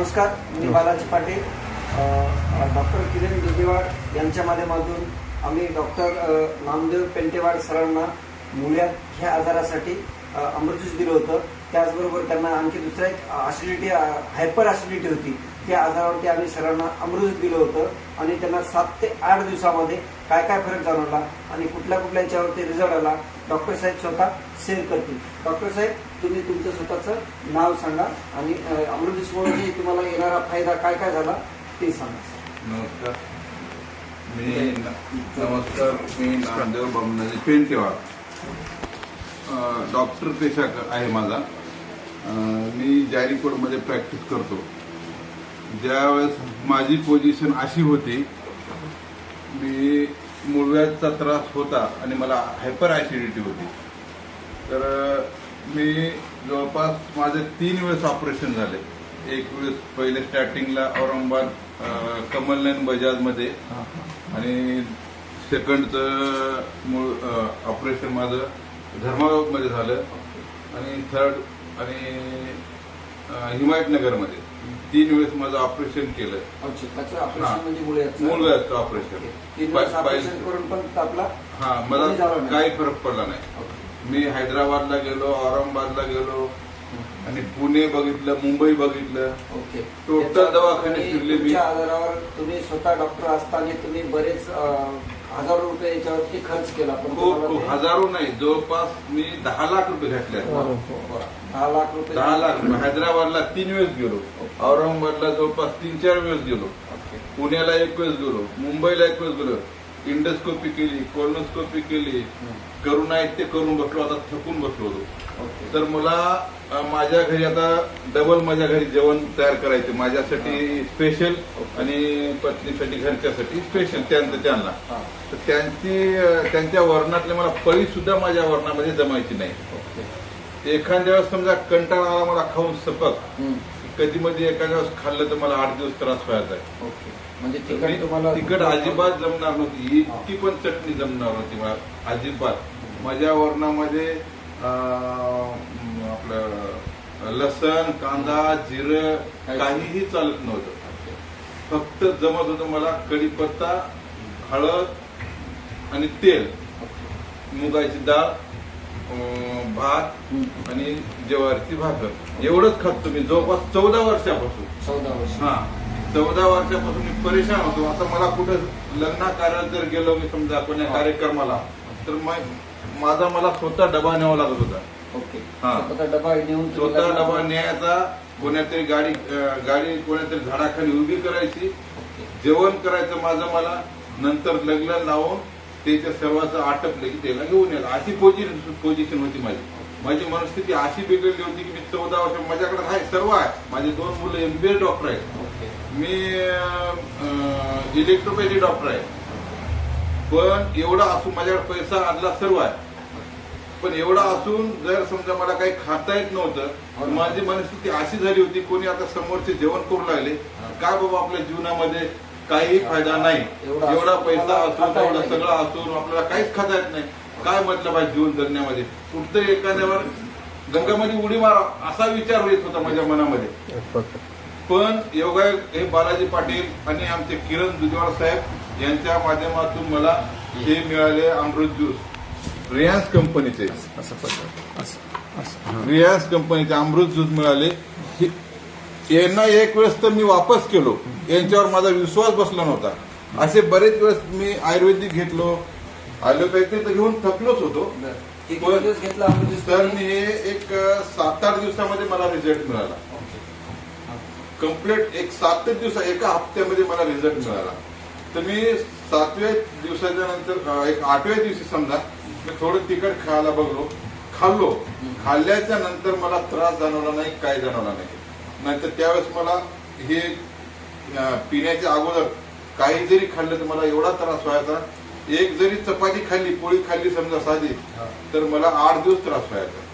नमस्कार मी बालाजी पाटील. डॉक्टर किरण गिजेवाड यांच्या माध्यमातून आम्ही डॉक्टर नामदेव पेंटेवाड सरांना मुळ्यात ह्या आजारासाठी अ, दिलं होतं. त्याचबरोबर त्यांना आणखी दुसरा एक ॲसिडिटी हायपर ॲसिडिटी होती. त्या आजारावरती आम्ही सरांना अमृतज्यूस दिलं होतं आणि त्यांना सात ते आठ दिवसामध्ये काय काय फरक जाणवला आणि कुठल्या कुठल्या याच्यावरती रिझल्ट आला डॉक्टर साहेब स्वतः सेल करतील. डॉक्टर साहेब तुम्ही तुमचं स्वतःचं नाव सांगा आणि अ, तुम्हाला येणारा फायदा काय काय झाला ते सांगा. नमस्कार. मी नमस्कार. मी नामदेव बमनाजी पेंटेवाड. डॉक्टर पेशा आहे माझा. मी जायरीकोडमध्ये प्रॅक्टिस करतो. ज्यावेळेस माझी पोझिशन अशी होती मी मुळव्याचा त्रास होता आणि मला हायपर ॲसिडिटी होती. तर मी जवळपास माझे तीन वेळेस ऑपरेशन झाले. एक वेळेस पहिले स्टार्टिंगला औरंगाबाद कमलनयन बजाजमध्ये आणि सेकंडचं मूळ ऑपरेशन माझं धर्माबागमध्ये झालं आणि थर्ड आणि हिमायतनगरमध्ये. तीन वेळेस माझं ऑपरेशन केलं. ऑपरेशन म्हणजे. मूळव्याचं ऑपरेशन करून पण आपला हा मला नाही. काही फरक पडला नाही. मी हैदराबादला गेलो औरंगाबादला गेलो आणि पुणे बघितलं मुंबई बघितलं. त्याच्यात दवाखाने फिरले मी. आजारावर तुम्ही स्वतः डॉक्टर असताना तुम्ही बरेच हजारो रुपये याच्यावरती खर्च केला पण खूप तुम्हाला खूप. ते- हजारो नाही जवळपास मी दहा लाख रुपये घातले आहेत. बरं. दहा लाख रुपये दहा लाख रुपये. हैदराबादला तीन वेळेस गेलो. औरंगाबादला जवळपास तीन चार वेळेस गेलो. ओके. पुण्याला एक वेळेस गेलो. मुंबईला एक वेळेस गेलो. इंडोस्कोपी केली कोलोनोस्कोपी केली करून आहेत ते करून बसलो आता थकून बसलो होतो. तर मला माझ्या घरी आता डबल माझ्या घरी जेवण तयार करायचे माझ्यासाठी स्पेशल आणि पत्नीसाठी घरच्यासाठी स्पेशल त्यांचं त्यांना. तर त्यांची त्यांच्या वर्णातले मला पळी सुद्धा माझ्या वर्णामध्ये जमायची नाही. एखाद्या वेळेस समजा कंटाळा आला मला खाऊन सपक. कधी मध्ये एखाद्या वेळेस खाल्लं तर मला आठ दिवस त्रास व्हायचा आहे ओके. म्हणजे तिकट तुम्हाला तिखट अजिबात जमणार नव्हती. इतकी पण चटणी जमणार नव्हती मला. अजिबात. माझ्या वर्णामध्ये आपलं लसण कांदा जिरं काहीही चालत नव्हतं. फक्त जमत होतं मला कढीपत्ता हळद आणि तेल. मुगाची डाळ भात. आणि ज्वारीची भाकर. एवढंच खात तुम्ही जवळपास चौदा वर्षापासून. चौदा वर्ष. हा. चौदा वर्षापासून मी परेशान होतो. आता मला कुठं लग्ना कार्यात जर गेलो मी समजा कोण्या हा. कार्यक्रमाला. तर माझा मला स्वतः डबा न्यावा लागत होता. ओके. हा. स्वतःचा डबा नेऊन स्वतः डबा न्यायचा कोण्यातरी गाडी गाडी कोण्यातरी झाडाखाली उभी करायची. जेवण करायचं माझं मला. नंतर लग्न लावून त्याच्या सर्वांचं आटपलं की त्याला घेऊन यायला. अशी पोझिशन पोझिशन होती माझी. माझी मनस्थिती अशी बिघडली होती की मी चौदा वर्ष माझ्याकडे आहे सर्व आहे. माझे दोन मुलं एमबीए डॉक्टर आहेत. मी इलेक्ट्रोपॅथी डॉक्टर आहे. पण एवढा असून माझ्याकडे पैसा आदला सर्व आहे. पण एवढा असून जर समजा मला काही खाता येत नव्हतं माझी मनस्थिती अशी झाली होती कोणी आता समोरचे जेवण करू लागले. काय बाबा आपल्या जीवनामध्ये काही फायदा नाही. एवढा पैसा असून एवढा. सगळं असून आपल्याला काहीच खाता येत नाही. काय म्हटलं पाहिजे जीवन जगण्यामध्ये? कुठतरी एखाद्यावर गंगामध्ये उडी मारा असा विचार येत होता माझ्या मनामध्ये. पण योगा हे बालाजी पाटील आणि आमचे किरण दुधवार साहेब यांच्या माध्यमातून मला हे मिळाले अमृत ज्यूस. रियान्स कंपनीचे. रियान्स कंपनीचे अमृत ज्यूस मिळाले. यांना एक वेळेस तर मी वापस केलो. यांच्यावर माझा विश्वास बसला नव्हता. असे बरेच वेळेस मी आयुर्वेदिक घेतलो. ॲलोपॅथी तर घेऊन थकलोच होतो. घेतला तर? मी हे एक सात आठ दिवसामध्ये मला रिझल्ट मिळाला. कंप्लीट एक सात दिवस एका हप्त्यामध्ये मला रिझल्ट मिळाला. तर मी सातव्या दिवसाच्या नंतर एक आठव्या दिवशी समजा मी थोडं तिखट खायला बघलो. खाल्लो. खाल्ल्याच्या नंतर मला त्रास जाणवला नाही काय जाणवला नाही. नाहीतर त्यावेळेस मला हे पिण्याच्या अगोदर काही जरी खाल्लं तर मला एवढा त्रास व्हायचा. एक जरी चपाती खाल्ली पोळी खाल्ली समजा साधी. तर मला आठ दिवस त्रास व्हायचा.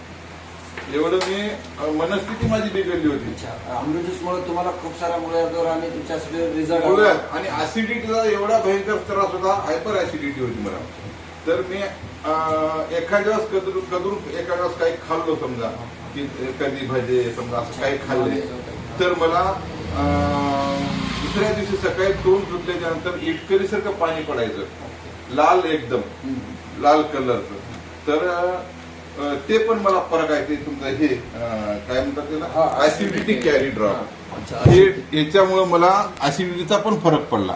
एवढं मी मनस्थिती माझी बिघडली होती. अमृतज्यूस मुळे तुम्हाला खूप साऱ्या मुळ्यावर आणि तुमच्या रिझल्ट आणि ऍसिडिटीचा एवढा भयंकर त्रास होता हायपर ऍसिडिटी होती मला. तर मी एखाद्या वेळेस कदरून कदरून एखाद्या वेळेस काही खाल्लो समजा की कधी भजे समजा असं काही खाल्ले तर मला दुसऱ्या दिवशी सकाळी तोंड धुतल्याच्या नंतर इटकरी सारखं पाणी पडायचं. लाल एकदम. लाल कलरचं. तर ते पण मला फरक आहे ते तुमचं हे काय म्हणतात हा, त्याला ऍसिडिटी कॅरी ड्रॉप अच्छा हे याच्यामुळे मला ऍसिडिटीचा पण फरक पडला.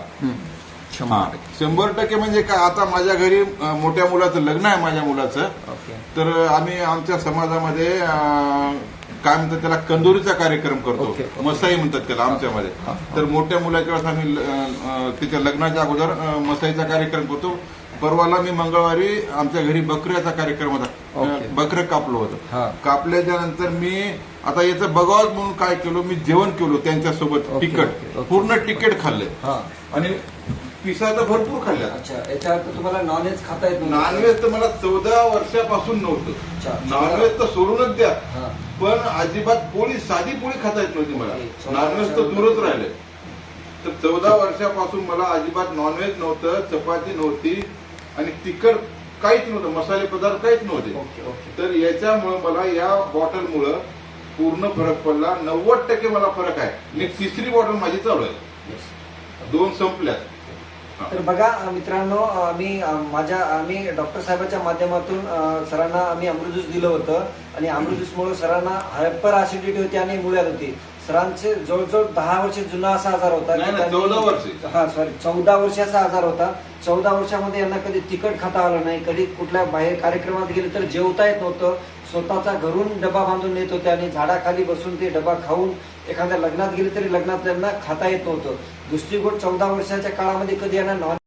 शंभर टक्के शंभर टक्के म्हणजे काय आता माझ्या घरी अं, मोठ्या मुलाचं लग्न आहे माझ्या मुलाचं. ओके. तर आम्ही आमच्या समाजामध्ये अं, काय म्हणतात त्याला कंदोरीचा कार्यक्रम करतो. ओके. मसाई म्हणतात त्याला आमच्यामध्ये. तर मोठ्या मुलाच्या वेळेस आम्ही अं, त्याच्या लग्नाच्या अगोदर अं, मसाईचा कार्यक्रम करतो. परवाला मी मंगळवारी आमच्या घरी बकऱ्याचा कार्यक्रम होता. ओके. अं, बकरं कापलं हा. होतं कापल्याच्या नंतर मी आता याचं बघावं म्हणून काय केलं मी जेवण केलं त्यांच्यासोबत ओके, तिखट. ओके. पूर्ण तिकीट खाल्लंय हा. आणि पिसा तर भरपूर खाल्ल्या अच्छा याच्या अर्थ तुम्हाला नॉनव्हेज खाता येत नव्हतं? नॉनव्हेज तर मला चौदा वर्षापासून नव्हतं अच्छा. नॉनव्हेज तर सोडूनच द्या हा. पण अजिबात पोळी साधी पोळी खाता येत नव्हती मला ओके. चौदा नॉनव्हेज तर वर्षानंतर- दूरच राहिले तर चौदा वर्षापासून मला अजिबात नॉनव्हेज नव्हतं चपाती नव्हती आणि तिखट काहीच नव्हतं मसाले पदार्थ काहीच नव्हते ओके ओके तर याच्यामुळे मला या बॉटलमुळं पूर्ण फरक पडला नव्वद टक्के मला फरक आहे आणि तिसरी बॉटल माझी चालू आहे Yes. दोन संपल्यात. तर बघा मित्रांनो अ, माझ्या आम्ही डॉक्टर साहेबांच्या माध्यमातून सरांना आम्ही अमृत ज्यूस दिलं होतं आणि अमृत ज्यूसमुळे सरांना हायपर ऍसिडिटी होती आणि मुळ्यात होती. सरांचे जवळजवळ दहा वर्ष जुना असा आजार होता 14 वर्षे. हा सॉरी चौदा वर्षाचा आजार होता. चौदा वर्षामध्ये यांना कधी तिखट खाता आलं नाही कधी कुठल्या बाहेर कार्यक्रमात गेले तर जेवता येत नव्हतं. स्वतःचा घरून डबा बांधून येत होते आणि झाडाखाली बसून ते डबा खाऊन एखाद्या लग्नात गेले तरी लग्नात त्यांना खाता येत नव्हतं. दुसरी गोष्ट चौदा वर्षाच्या काळामध्ये कधी यांना नॉन